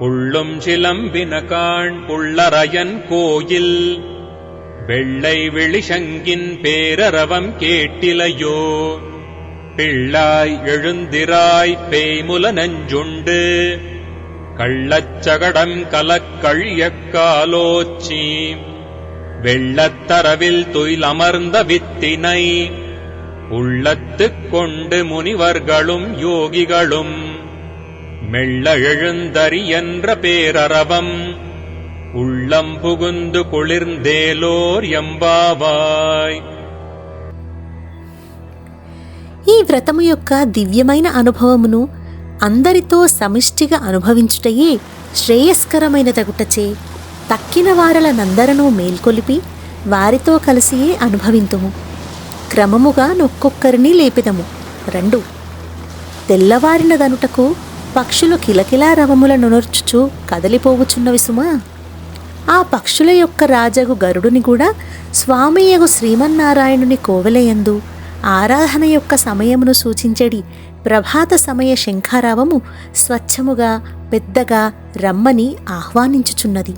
புள்ளும் சிலம்பினகாண் புள்ளரையன் கோயில். வெள்ளை விழிசங்கின் பேரரவம் கேட்டிலையோ. பிள்ளாய் எழுந்திராய் பேய்முல நஞ்சுண்டு. கள்ளச்சகடம் கலக்கழியக்காலோச்சி வெள்ளத்தரவில் துயிலமர்ந்த வித்தினை. உள்ளத்துக் கொண்டு முனிவர்களும் யோகிகளும் மெல்ல எழுந்தறியென்ற பேரரவம் உள்ளம் புகுந்து குளிர்ந்தேலோர் எம்பாவாய் ఈ వ్రతము యొక్క దివ్యమైన అనుభవమును అందరితో సమిష్టిగా అనుభవించుటయే శ్రేయస్కరమైన తగుటచే తక్కిన వారలనందరనూ మేల్కొలిపి వారితో కలిసియే అనుభవింతుము క్రమముగా నొక్కొక్కరిని లేపిదము రెండు తెల్లవారినదనుటకు పక్షులు కిలకిలా రవముల నునుర్చుచు కదలిపోవుచున్నవి సుమా. ఆ పక్షుల యొక్క రాజగు గరుడుని కూడా స్వామియగు శ్రీమన్నారాయణుని కోవెలయందు ఆరాధన యొక్క సమయమును సూచించడి ప్రభాత సమయ శంఖారావము స్వచ్ఛముగా పెద్దగా రమ్మని ఆహ్వానించుచున్నది.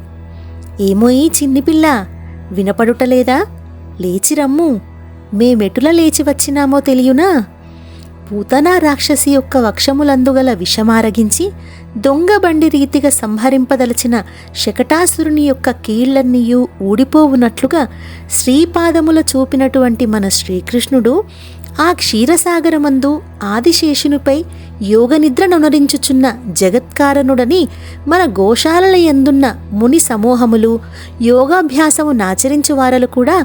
ఏమో ఈ చిన్నిపిల్ల వినపడుటలేదా లేచి రమ్ము మేమెటుల లేచి వచ్చినామో తెలియునా? పూతనా రాక్షసి యొక్క వక్షములందుగల విషమారగించి దొంగ బండి రీతిగా సంహరింపదలచిన శకటాసురుని యొక్క కీళ్ళన్నీయు ఊడిపోవునట్లుగా శ్రీపాదముల చూపినటువంటి మన శ్రీకృష్ణుడు ఆ క్షీరసాగరమందు ఆదిశేషునిపై యోగనిద్రనునరించుచున్న జగత్కారణుడని మన గోశాలల యందున్న ముని సమూహములు యోగాభ్యాసము నాచరించు వారలు కూడా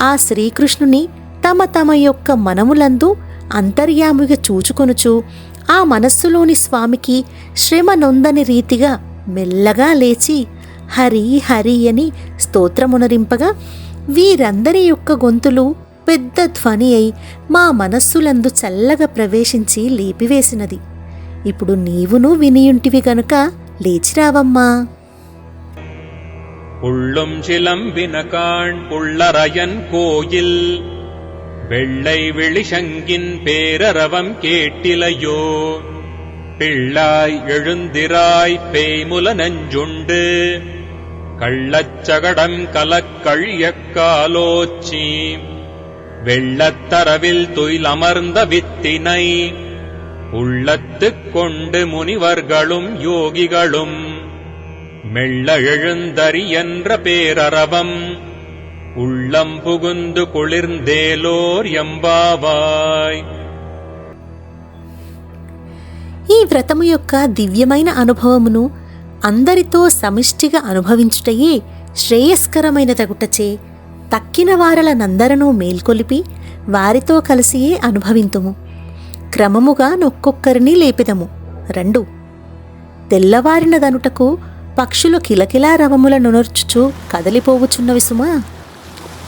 ఆ శ్రీకృష్ణుని తమ తమ యొక్క మనములందు అంతర్యాముగా చూచుకొనుచు ఆ మనస్సులోని స్వామికి శ్రమ నొందని రీతిగా మెల్లగా లేచి హరి హరి అని స్తోత్రమునరింపగా వీరందరి యొక్క గొంతులు పెద్ద ధ్వని అయి మా మనస్సులందు చల్లగా ప్రవేశించి లేపివేసినది ఇప్పుడు నీవును వినియుంటివి గనుక లేచిరావమ్మా புள்ளும் சிலம்பினகாண் புள்ளரையன் கோயில் வெள்ளை வெளிசங்கின் பேரரவம் கேட்டிலையோ? பிள்ளாய் எழுந்திராய் பேய்முல நஞ்சுண்டு. கள்ளச்சகடம் கலக்கழியக்காலோச்சி வெள்ளத்தரவில் துயிலமர்ந்த வித்தினை. உள்ளத்துக் கொண்டு முனிவர்களும் யோகிகளும். மெல்ல எழுந்தறியென்ற பேரரவம் உள்ளம் புகுந்து குளிர்ந்தேலோர் எம்பாவாய் ఈ వ్రతము యొక్క దివ్యమైన అనుభవమును అందరితో సమిష్టిగా అనుభవించుటయే శ్రేయస్కరమైన తగుటచే తక్కిన వారలనందరనూ మేల్కొలిపి వారితో కలిసియే అనుభవింతుము క్రమముగా నొక్కొక్కరిని లేపిదము రెండు తెల్లవారినదనుటకు పక్షులు కిలకిలా రవముల నొనర్చుచు కదలిపోవుచున్నవి సుమా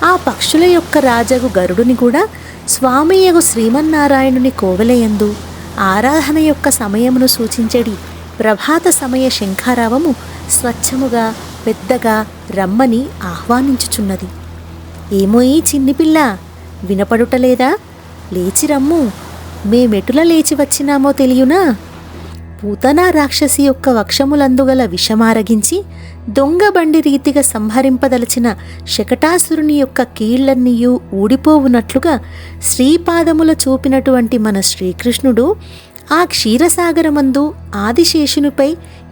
ఆ పక్షుల యొక్క రాజగు గరుడుని కూడా స్వామియగు శ్రీమన్నారాయణుని కోవలయందు ఆరాధన యొక్క సమయమును సూచించడి ప్రభాత సమయ శంఖారావము స్వచ్ఛముగా పెద్దగా రమ్మని ఆహ్వానించుచున్నది. ఏమో ఈ చిన్నిపిల్ల వినపడుటలేదా లేచి రమ్ము మేమెటుల లేచి వచ్చినామో తెలియునా? పూతనా రాక్షసి యొక్క వక్షములందుగల విషమారగించి దొంగ బండి రీతిగా సంహరింపదలచిన శకటాసురుని యొక్క కీళ్ళన్నీయు ఊడిపోవునట్లుగా శ్రీపాదముల చూపినటువంటి మన శ్రీకృష్ణుడు ఆ క్షీరసాగరమందు ఆదిశేషునిపై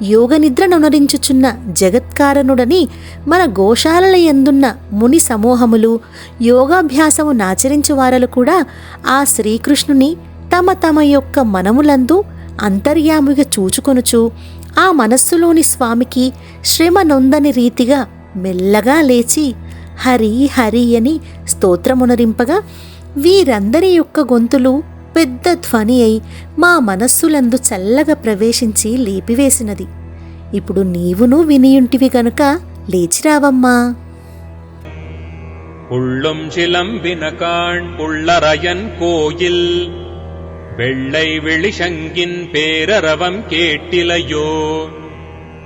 యోగనిద్రనునరించుచున్న జగత్కారణుడని మన గోశాలల యందున్న ముని సమూహములు యోగాభ్యాసము నాచరించు వారలు కూడా ఆ శ్రీకృష్ణుని తమ తమ యొక్క మనములందు అంతర్యాముగా చూచుకొనుచు ఆ మనస్సులోని స్వామికి శ్రమ నొందని రీతిగా మెల్లగా లేచి హరి హరి అని స్తోత్రమునరింపగా వీరందరి యొక్క గొంతులు పెద్ద ధ్వని అయి మా మనస్సులందు చల్లగా ప్రవేశించి లేపివేసినది ఇప్పుడు నీవును వినియుంటివి గనుక లేచిరావమ్మా புள்ளும் சிலம்பினகாண் புள்ளரையன் கோயில் வெள்ளை வெளிசங்கின் பேரரவம் கேட்டிலையோ?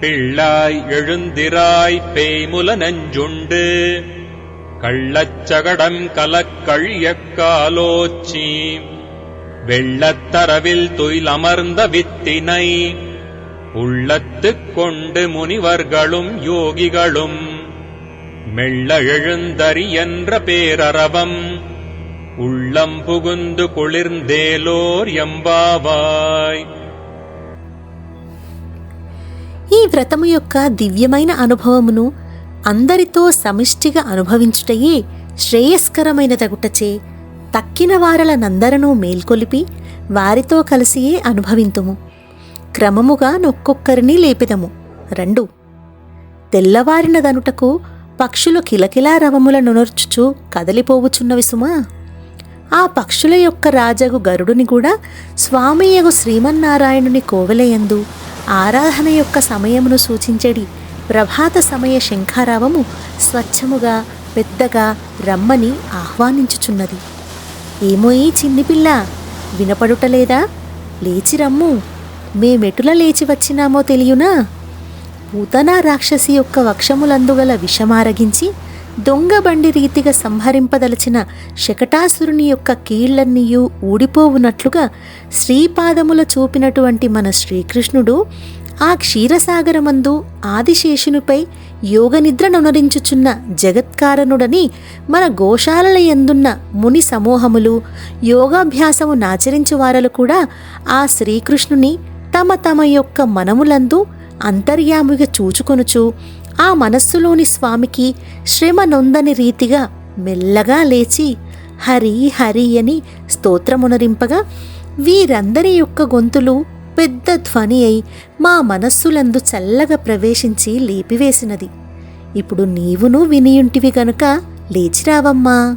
பிள்ளாய் எழுந்திராய் பேய்முல நஞ்சுண்டு. கள்ளச்சகடம் கலக்கழியக்காலோச்சி வெள்ளத்தரவில் துயிலமர்ந்த வித்தினை. உள்ளத்துக் கொண்டு முனிவர்களும் யோகிகளும். மெல்ல எழுந்தறி என்ற பேரரவம் உள்ளம் புகுந்து குளிர்ந்தேலோர் எம்பாவாய் ఈ వ్రతము యొక్క దివ్యమైన అనుభవమును అందరితో సమిష్టిగా అనుభవించుటయే శ్రేయస్కరమైన తగుటచే తక్కిన వారల నందరను మేల్కొలిపి వారితో కలిసియే అనుభవింతుము క్రమముగా నొక్కొక్కరిని లేపిదము రెండు తెల్లవారినదనుటకు పక్షులు కిలకిలా రవముల నునర్చుచు కదలిపోవుచున్నవి సుమా ఆ పక్షుల యొక్క రాజగు గరుడుని కూడా స్వామియగు శ్రీమన్నారాయణుని కోవలయందు ఆరాధన యొక్క సమయమును సూచించడి ప్రభాత సమయ శంఖారావము స్వచ్ఛముగా పెద్దగా రమ్మని ఆహ్వానించుచున్నది. ఏమో ఈ చిన్నిపిల్ల వినపడుటలేదా? లేచి రమ్ము. మేమెటుల లేచి వచ్చినామో తెలియనా? పూతనా రాక్షసి యొక్క వక్షములందుగల విషమారగించి దొంగ బండి రీతిగా సంహరింపదలచిన శకటాసురుని యొక్క కీళ్ళన్నీయు ఊడిపోవునట్లుగా శ్రీపాదముల చూపినటువంటి మన శ్రీకృష్ణుడు ఆ క్షీరసాగరమందు ఆదిశేషునిపై యోగనిద్రనునరించుచున్న జగత్కారణుడని మన గోశాలల ఎందున్న ముని సమూహములు యోగాభ్యాసము నాచరించువారలు కూడా ఆ శ్రీకృష్ణుని తమ తమ యొక్క మనములందు అంతర్యాముగా చూచుకొనుచు ఆ మనస్సులోని స్వామికి శ్రమ నొందని రీతిగా మెల్లగా లేచి హరి హరి అని స్తోత్రమునరింపగా వీరందరి యొక్క గొంతులు పెద్ద ధ్వని అయి మా మనస్సులందు చల్లగా ప్రవేశించి లేపివేసినది. ఇప్పుడు నీవును వినియుంటివి గనుక లేచిరావమ్మా.